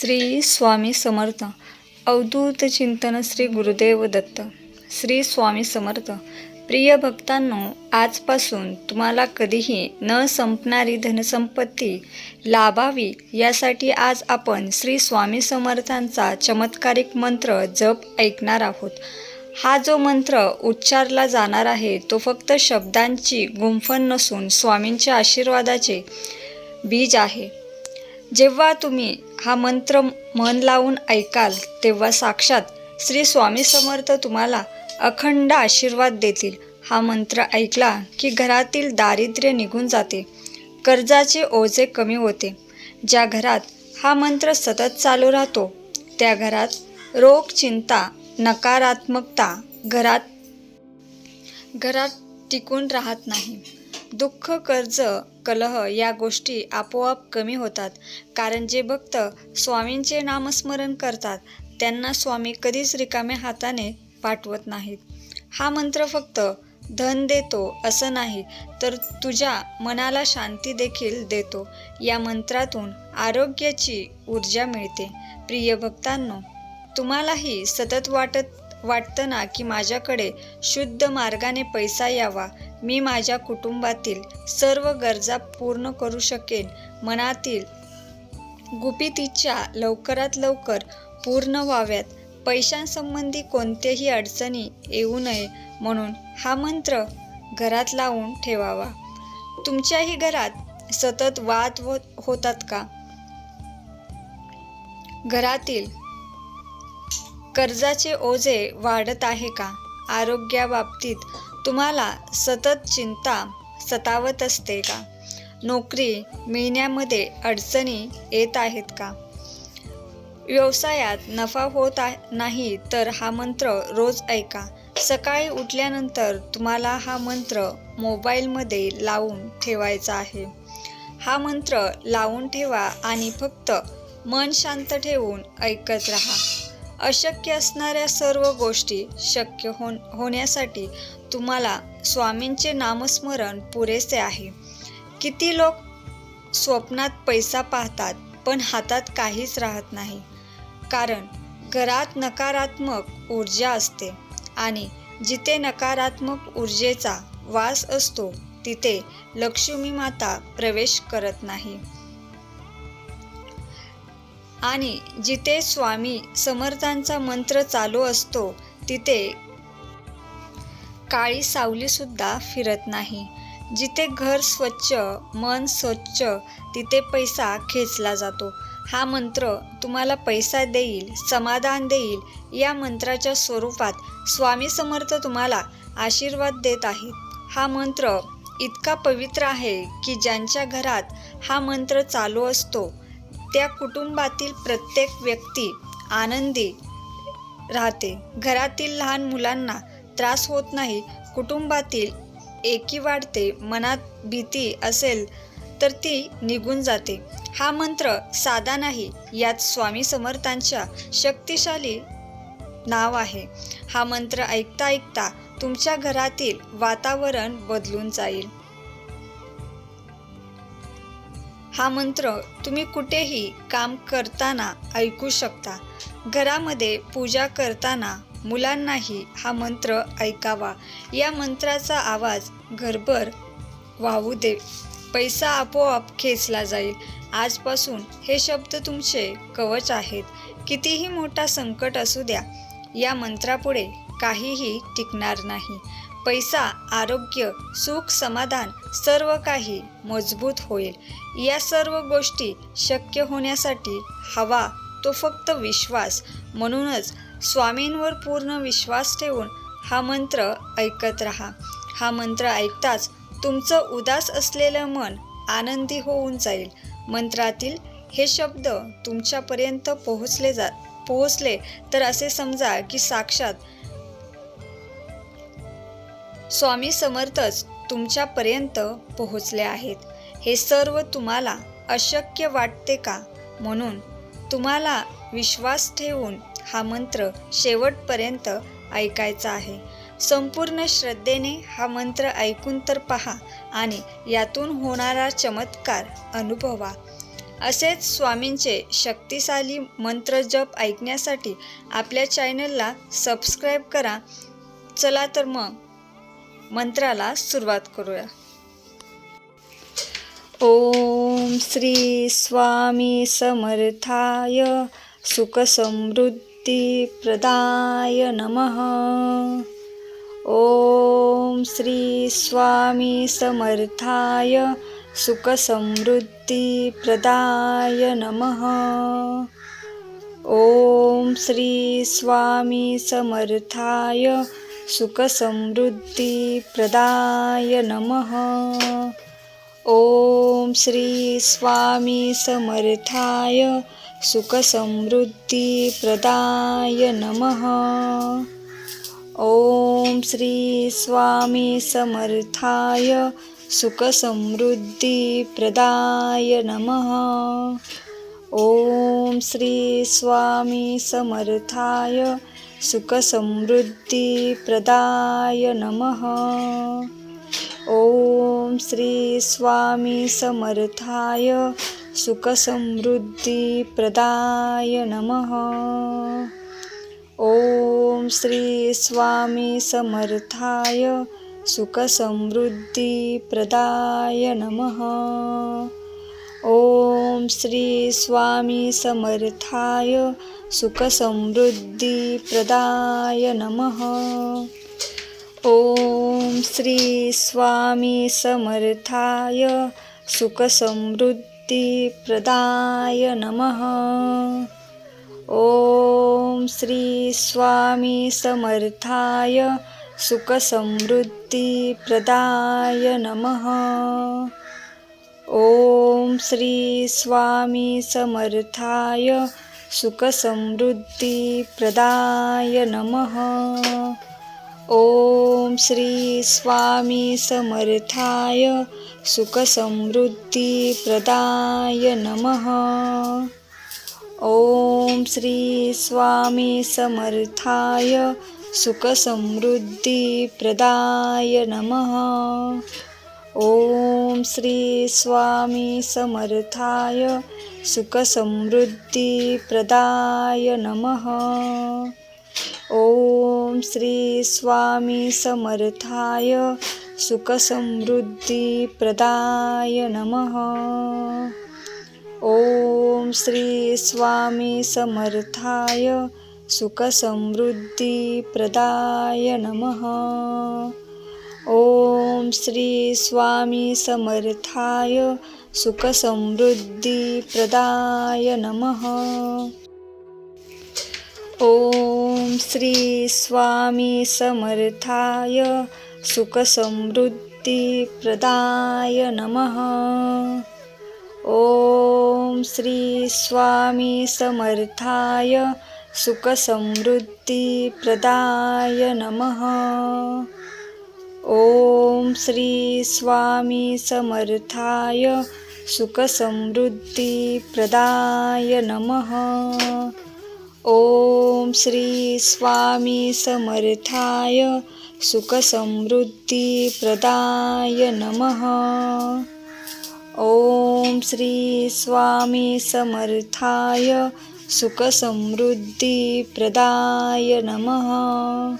श्री स्वामी समर्थ. अवधूत चिंतन श्री गुरुदेव दत्त. श्री स्वामी समर्थ. प्रिय भक्तांनो आजपासून तुम्हाला कधीही न संपणारी धनसंपत्ती लाभावी यासाठी आज आपण श्री स्वामी समर्थांचा चमत्कारिक मंत्र जप ऐकणार आहोत. हा जो मंत्र उच्चारला जाणार आहे तो फक्त शब्दांची गुंफण नसून स्वामींच्या आशीर्वादाचे बीज आहे. जेव्हा तुम्ही हा मंत्र मन लावून ऐकाल तेव्हा साक्षात श्री स्वामी समर्थ तुम्हाला अखंड आशीर्वाद देतील. हा मंत्र ऐकला की घरातील दारिद्र्य निघून जाते. कर्जाचे ओझे कमी होते. ज्या घरात हा मंत्र सतत चालू राहतो त्या घरात रोग चिंता नकारात्मकता घरात घरात टिकून राहत नाही. दुःख कर्ज कलह या गोष्टी आपोआप कमी होतात. कारण जे भक्त स्वामींचे नामस्मरण करतात त्यांना स्वामी कधीच रिकाम्या हाताने पाठवत नाहीत. हा मंत्र फक्त धन देतो असं नाही तर तुझ्या मनाला शांती देखील देतो. या मंत्रातून आरोग्याची ऊर्जा मिळते. प्रिय भक्तांनो तुम्हालाही सतत वाटत वाटतं ना की माझ्याकडे शुद्ध मार्गाने पैसा यावा मी माझ्या कुटुंबातील सर्व गरजा पूर्ण करू शकेन. मनातील गुपित इच्छा लवकरात लवकर पूर्ण व्हाव्यात. पैशांसंबंधी कोणतेही अडचणी येऊ नये म्हणून हा मंत्र घरात लावून ठेवावा. तुमच्याही घरात सतत वाद होतात का? घरातील कर्जाचे ओझे वाढत आहे का? आरोग्याबाबतीत तुम्हाला सतत चिंता सतावत असते का? नोकरी मिळण्यामध्ये अडचणी येत आहेत का? व्यवसायात नफा होत नाही तर हा मंत्र रोज ऐका. सकाळी उठल्यानंतर तुम्हाला हा मंत्र मोबाईलमध्ये लावून ठेवायचा आहे. हा मंत्र लावून ठेवा आणि फक्त मन शांत ठेवून ऐकत राहा. अशक्य असणाऱ्या सर्व गोष्टी शक्य हो होण्यासाठी तुम्हाला स्वामींचे नामस्मरण पुरेसे आहे. किती लोक स्वप्नात पैसा पाहतात पण हातात काहीच राहत नाही. कारण घरात नकारात्मक ऊर्जा असते आणि जिथे नकारात्मक ऊर्जेचा वास असतो तिथे लक्ष्मी माता प्रवेश करत नाही. आणि जिथे स्वामी समर्थांचा मंत्र चालू असतो तिथे काळी सावलीसुद्धा फिरत नाही. जिथे घर स्वच्छ मन स्वच्छ तिथे पैसा खेचला जातो. हा मंत्र तुम्हाला पैसा देईल समाधान देईल या मंत्राच्या स्वरूपात स्वामी समर्थ तुम्हाला आशीर्वाद देत आहेत. हा मंत्र इतका पवित्र आहे की ज्यांच्या घरात हा मंत्र चालू असतो त्या कुटुंबातील प्रत्येक व्यक्ती आनंदी राहते. घरातील लहान मुलांना त्रास होत नाही कुटुंबातील एकी वाढते मनात भीती असेल तर ती निघून जाते. हा मंत्र साधा नाही यात स्वामी समर्थांच्या शक्तिशाली नाव आहे. हा मंत्र ऐकता ऐकता तुमच्या घरातील वातावरण बदलून जाईल. हा मंत्र तुम्ही कुठेही काम करताना ऐकू शकता. घरामध्ये पूजा करताना मुलांनाही हा मंत्र ऐकावा. या मंत्राचा आवाज घरभर वाहू दे. पैसा आपोआप खेचला जाईल. आजपासून हे शब्द तुमचे कवच आहेत. कितीही मोठा संकट असू द्या या मंत्रापुढे काहीही टिकणार नाही. पैसा आरोग्य सुख समाधान सर्व काही मजबूत होईल. या सर्व गोष्टी शक्य होण्यासाठी हवा तो फक्त विश्वास. म्हणूनच स्वामींवर पूर्ण विश्वास ठेवून हा मंत्र ऐकत राहा. हा मंत्र ऐकताच तुमचं उदास असलेलं मन आनंदी होऊन जाईल. मंत्रातील हे शब्द तुमच्यापर्यंत पोहोचले जा पोहोचले तर असे समजा की साक्षात स्वामी समर्थच तुमच्यापर्यंत पोहोचले आहेत. हे सर्व तुम्हाला अशक्य वाटते का? म्हणून तुम्हाला विश्वास ठेवून हा मंत्र शेवटपर्यंत ऐकायचा आहे. संपूर्ण श्रद्धेने हा मंत्र ऐकून तर पहा आणि यातून होणारा चमत्कार अनुभवा. असेच स्वामींचे शक्तिशाली मंत्र जप ऐकण्यासाठी आपल्या चॅनलला सबस्क्राईब करा. चला तर मग मंत्राला सुरुवात करूया. ओम श्री स्वामी समर्थाय सुखसमृद्धिप्रदाय नमः. ॐ श्री स्वामी समर्थाय सुखसमृद्धिप्रदाय नमः. ॐ श्री स्वामी समर्थाय सुखसमृद्धिप्रदाय नमः। ॐ श्री स्वामी समर्थाय सुखसमृद्धिप्रदाय नमः। ॐ श्री स्वामी समर्थाय सुखसमृद्धिप्रदाय नमः। ॐ श्री स्वामी समर्थाय सुखसमृद्धिप्रदाय नमः। ॐ श्रीस्वामी समर्थाय सुखसमृद्धिप्रदाय नमः। ॐ श्रीस्वामी समर्थाय सुखसमृद्धिप्रदाय नमः। ॐ श्री स्वामी समर्थाय सुखसमृद्धिप्रदाय नमः। ॐ श्री स्वामी समर्थाय सुखसमृद्धिप्रदाय नमः। ॐ श्री स्वामी समर्थाय सुखसमृद्धिप्रदाय नमः। ॐ श्री स्वामी समर्थाय सुखसमृद्धिप्रदाय नमः। ॐ श्री स्वामी समर्थाय सुखसमृद्धिप्रदाय नमः। ॐ श्री स्वामी समर्थाय सुखसमृद्धिप्रदाय नमः। ॐ श्री स्वामी समर्थाय सुखसमृद्धिप्रदाय नमः। ॐ श्री स्वामी समर्थाय सुखसमृद्धिप्रदाय नमः। ॐ श्री स्वामी समर्थाय सुखसमृद्धिप्रदाय नमः। ॐ श्री स्वामी समर्थाय सुखसमृद्धिप्रदाय नमः। ॐ श्री स्वामी समर्थाय सुखसमृद्धिप्रदाय नमः। ॐ श्री स्वामी समर्थाय सुखसमृद्धिप्रदाय नमः। ॐ श्री स्वामी समर्थाय सुखसमृद्धिप्रदाय नमः। ॐ श्री स्वामी समर्थाय सुखसमृद्धिप्रदाय नमः। ॐ श्री स्वामी समर्थाय सुखसमृद्धिप्रदाय नमः।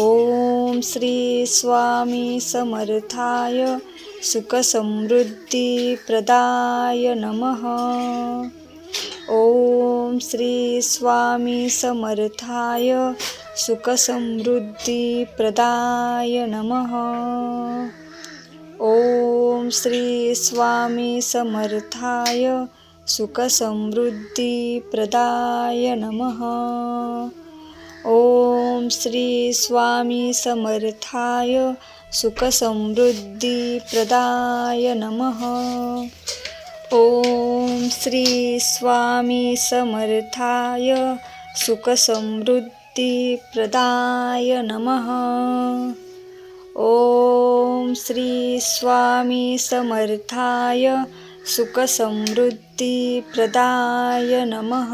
ॐ श्री स्वामी समर्थाय सुखसमृद्धिप्रदाय नमः। ॐ श्री स्वामी समर्थाय सुखसमृद्धिप्रदाय नमः। ॐ श्री स्वामी समर्थाय सुखसमृद्धिप्रदाय नमः। ॐ श्री स्वामी समर्थाय सुखसमृद्धिप्रदाय नमः। ॐ श्री स्वामी समर्थाय सुखसमृद्धिप्रदाय नमः। ॐ श्री स्वामी समर्थाय सुखसमृद्धिप्रदाय नमः।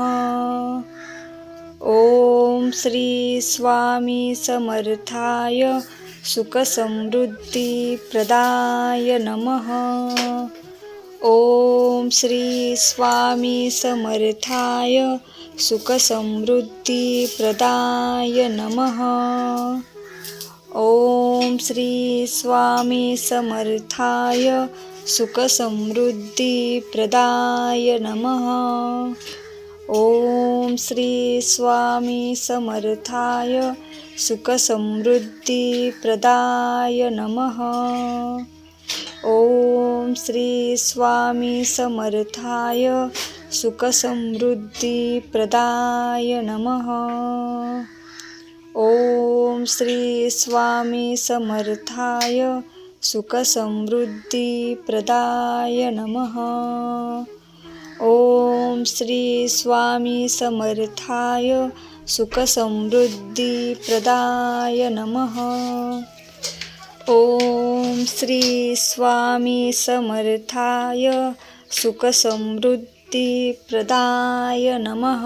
ॐ श्री स्वामी समर्थाय सुखसमृद्धिप्रदाय नमः। ओम श्री स्वामी समर्थाय सुखसमृद्धिप्रदाय नमः। ॐ श्री स्वामी समर्थाय सुखसमृद्धिप्रदाय नमः। ॐ श्री स्वामी समर्थाय सुखसमृद्धिप्रदाय नमः। ॐ श्री स्वामी समर्थाय सुखसमृद्धिप्रदाय नमः। ॐ श्री स्वामी समर्थाय सुखसमृद्धिप्रदाय नमः। ॐ श्री स्वामी समर्थाय सुखसमृद्धिप्रदाय नमः। ॐ श्री स्वामी समर्थाय सुखसमृद्धिप्रदाय नमः।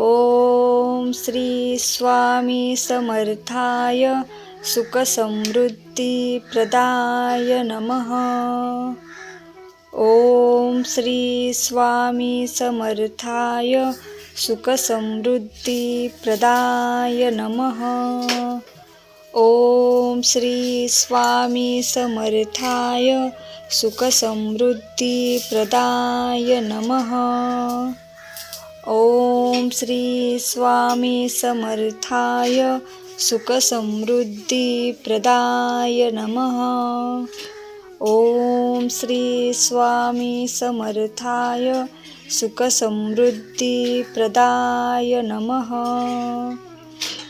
ॐ श्री स्वामी समर्थाय सुखसमृद्धिप्रदाय नमः। ॐ श्री स्वामी समर्थाय सुखसमृद्धिप्रदाय नमः। ॐ श्री स्वामी समर्थाय सुखसमृद्धिप्रदाय नमः। ॐ श्री स्वामी समर्थाय सुखसमृद्धिप्रदाय नमः। ॐ श्री स्वामी समर्थाय सुखसमृद्धिप्रदाय नमः।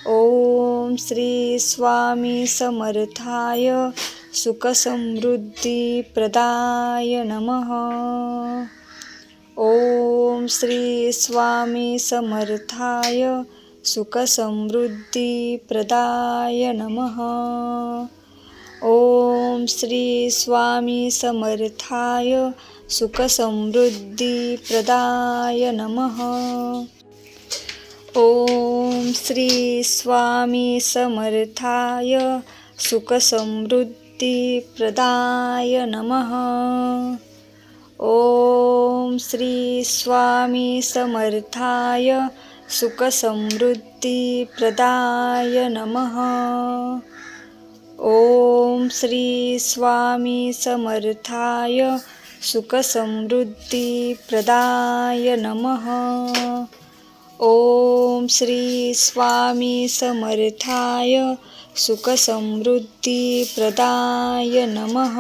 ॐ श्री स्वामी समर्थाय सुखसमृद्धिप्रदाय नमः। ॐ श्री स्वामी समर्थाय सुखसमृद्धिप्रदाय नमः। ॐ श्री स्वामी समर्थाय सुखसमृद्धिप्रदाय नमः. ॐ श्री स्वामी समर्थाय सुखसमृद्धिप्रदाय नमः. ॐ श्री स्वामी समर्थाय सुखसमृद्धिप्रदाय नमः. ॐ श्री स्वामी समर्थाय सुखसमृद्धिप्रदाय नमः. ॐ श्री स्वामी समर्थाय सुखसमृद्धिप्रदाय नमः.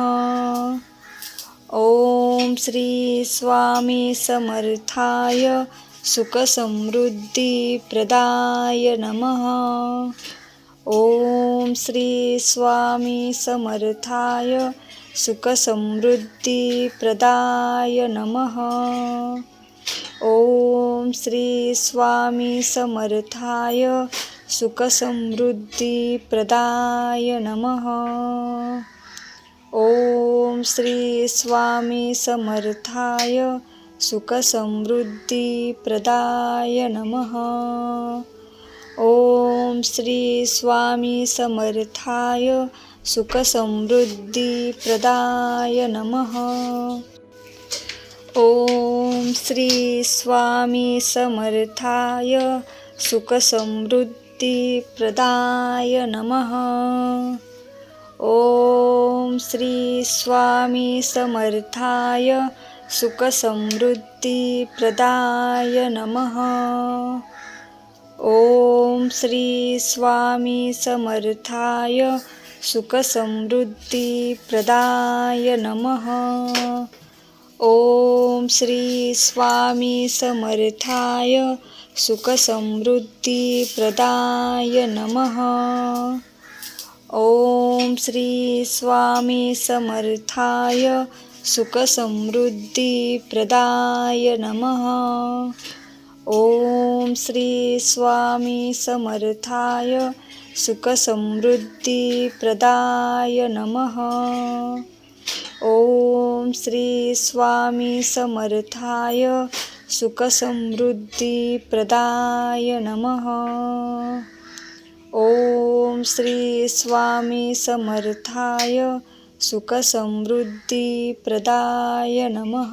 ॐ श्री स्वामी समर्थाय सुखसमृद्धिप्रदाय नमः. ॐ श्री स्वामी समर्थाय सुखसमृद्धिप्रदाय नमः। ॐ श्री स्वामी समर्थाय सुखसमृद्धिप्रदाय नमः। ॐ श्री स्वामी समर्थाय सुखसमृद्धिप्रदाय नमः। ॐ श्री स्वामी समर्थाय सुखसमृद्धिप्रदाय नमः। ॐ श्री स्वामी समर्थाय सुखसमृद्धिप्रदाय नमः। ॐ श्री स्वामी समर्थाय सुखसमृद्धिप्रदाय नमः। ॐ श्री स्वामी समर्थाय सुखसमृद्धिप्रदाय नमः। ॐ श्री स्वामी समर्थाय सुखसमृद्धिप्रदाय नमः। ॐ श्री स्वामी समर्थाय सुखसमृद्धिप्रदाय नमः। ॐ श्री स्वामी समर्थाय सुखसमृद्धिप्रदाय नमः। ॐ श्री स्वामी समर्थाय सुखसमृद्धिप्रदाय नमः। ॐ श्री स्वामी समर्थाय सुखसमृद्धिप्रदाय नमः।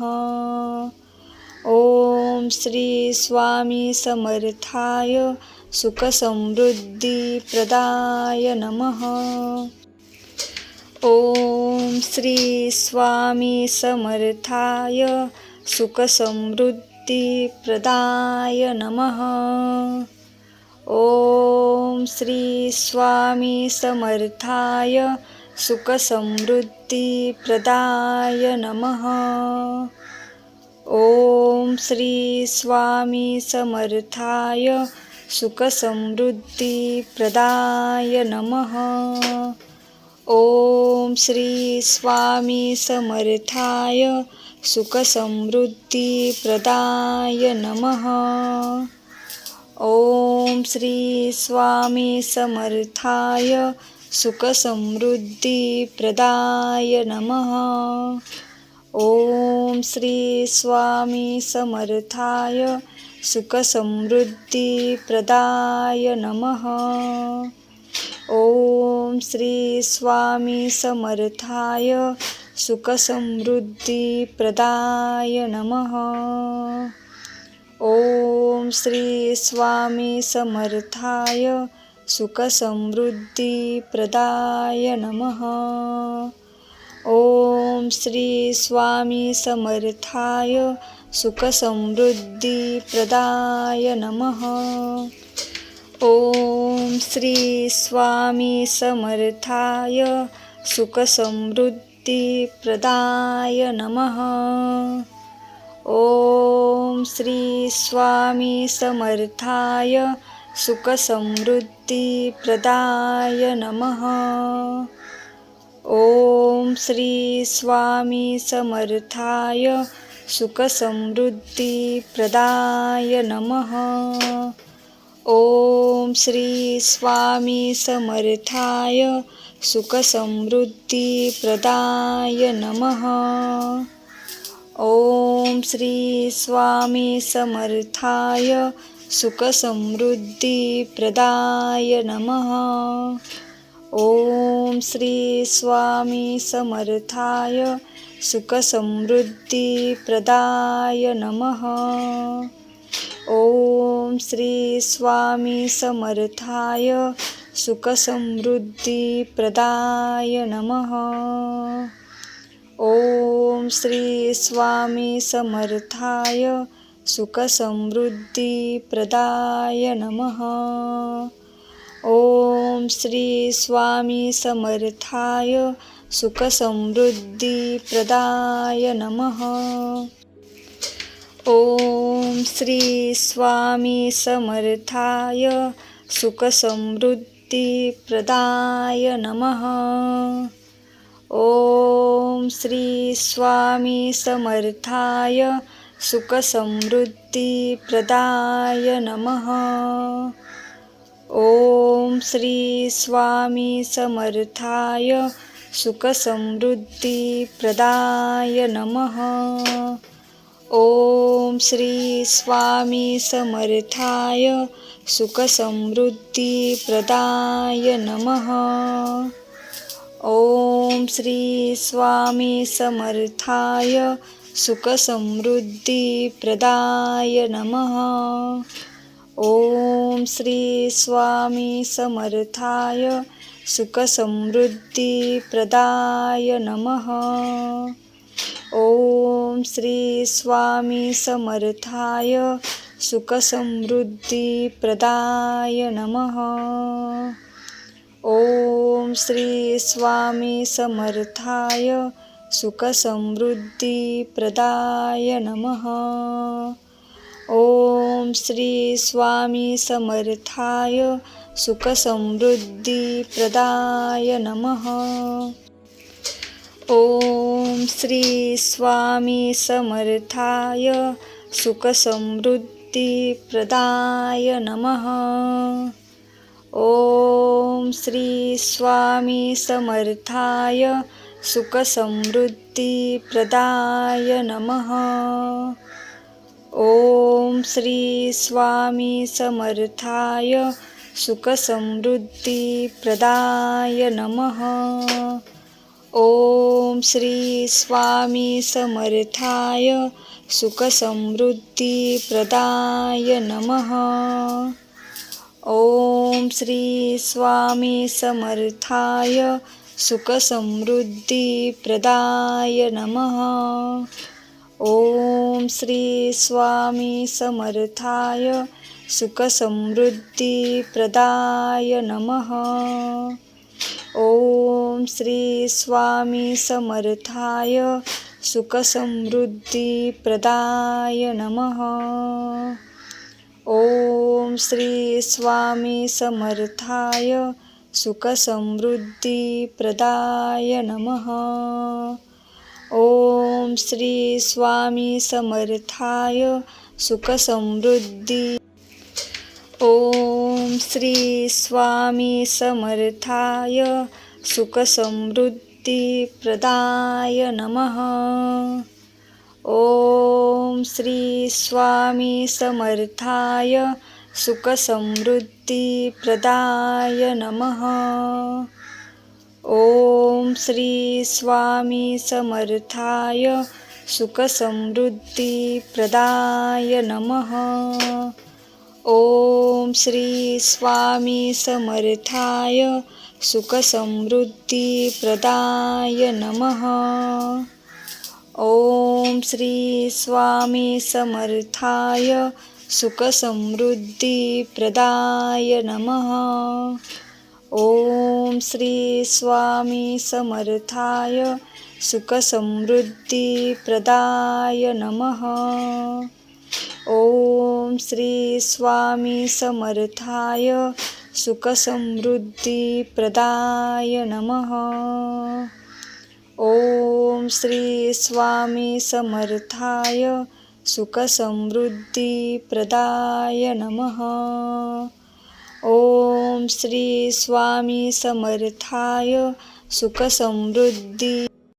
ॐ श्री स्वामी समर्थाय सुखसमृद्धिप्रदाय नमः। ॐ श्री स्वामी समर्थाय सुखसमृद्धिप्रदाय नमः। ॐ श्री स्वामी समर्थाय सुखसमृद्धिप्रदाय नमः। ॐ श्री स्वामी समर्थाय सुखसमृद्धिप्रदाय नमः। ॐ श्री स्वामी समर्थाय सुखसमृद्धिप्रदाय नमः। ॐ श्री स्वामी समर्थाय सुखसमृद्धिप्रदाय नमः। ॐ श्री स्वामी समर्थाय सुखसमृद्धिप्रदाय नमः। ॐ श्री स्वामी समर्थाय सुखसमृद्धिप्रदाय नमः। ॐ श्री स्वामी समर्थाय सुखसमृद्धिप्रदाय नमः। ॐ श्री स्वामी समर्थाय सुखसमृद्धिप्रदाय नमः। ॐ श्री स्वामी समर्थाय सुखसमृद्धिप्रदाय नमः। ॐ श्री स्वामी समर्थाय सुखसमृद्धिप्रदाय नमः। ॐ श्री स्वामी समर्थाय सुखसमृद्धिप्रदाय नमः। ॐ श्री स्वामी समर्थाय सुखसमृद्धिप्रदाय नमः। ॐ श्री स्वामी समर्थाय सुखसमृद्धिप्रदाय नमः। ॐ श्री स्वामी समर्थाय सुखसमृद्धिप्रदाय नमः। ॐ श्री स्वामी समर्थाय सुखसमृद्धिप्रदाय नमः। ॐ श्री स्वामी समर्थाय सुखसमृद्धिप्रदाय नमः। ॐ श्री स्वामी समर्थाय सुखसमृद्धिप्रदाय नमः। ॐ श्री स्वामी समर्थाय सुखसमृद्धिप्रदाय नमः। ॐ श्री स्वामी समर्थाय सुखसमृद्धिप्रदाय नमः। ॐ श्री स्वामी समर्थाय सुखसमृद्धिप्रदाय नमः। ॐ श्री स्वामी समर्थाय सुखसमृद्धिप्रदाय नमः। ॐ श्री स्वामी समर्थाय सुखसमृद्धिप्रदाय नमः। ॐ श्री स्वामी समर्थाय सुखसमृद्धिप्रदाय नमः। ॐ श्री स्वामी समर्थाय सुखसमृद्धिप्रदाय नमः। ॐ श्री स्वामी समर्थाय सुखसमृद्धिप्रदाय नमः। ॐ श्री स्वामी समर्थाय सुखसमृद्धिप्रदाय नमः। ॐ श्री स्वामी समर्थाय सुखसमृद्धिप्रदाय नमः। ॐ श्री स्वामी समर्थाय सुखसमृद्धिप्रदाय नमः। ॐ श्री स्वामी समर्थाय सुखसमृद्धिप्रदाय नमः। ओम श्री स्वामी समर्थाय सुखसमृद्धिप्रदाय नमः। ओम श्री स्वामी समर्थाय सुखसमृद्धिप्रदाय नमः। ओम श्री स्वामी समर्थाय सुखसमृद्धिप्रदाय नमः। ओम श्री स्वामी समर्थाय सुखसमृद्धिप्रदाय नमः। ओम श्री स्वामी समर्थाय सुखसमृद्धिप्रदाय नमः। ओम श्री स्वामी समर्थाय सुखसमृद्धी। ओम श्री स्वामी समर्थाय सुखसमृद्धिप्रदाय नमः। ओम श्री स्वामी समर्थाय सुखसमृद्धिप्रदाय नमः। ओम श्री स्वामी समर्थाय सुखसमृद्धिप्रदाय नमः। ओम श्री स्वामी समर्थाय सुखसमृद्धिप्रदाय नमः। ओम श्री स्वामी समर्थाय सुखसमृद्धिप्रदाय नमः। ओम श्री स्वामी समर्थाय सुखसमृद्धिप्रदाय नमः। ओम श्री स्वामी समर्थाय सुखसमृद्धिप्रदाय नमः। ओम श्री स्वामी समर्थाय सुखसमृद्धिप्रदाय नमः। ओम श्री स्वामी समर्थाय सुखसमृद्धी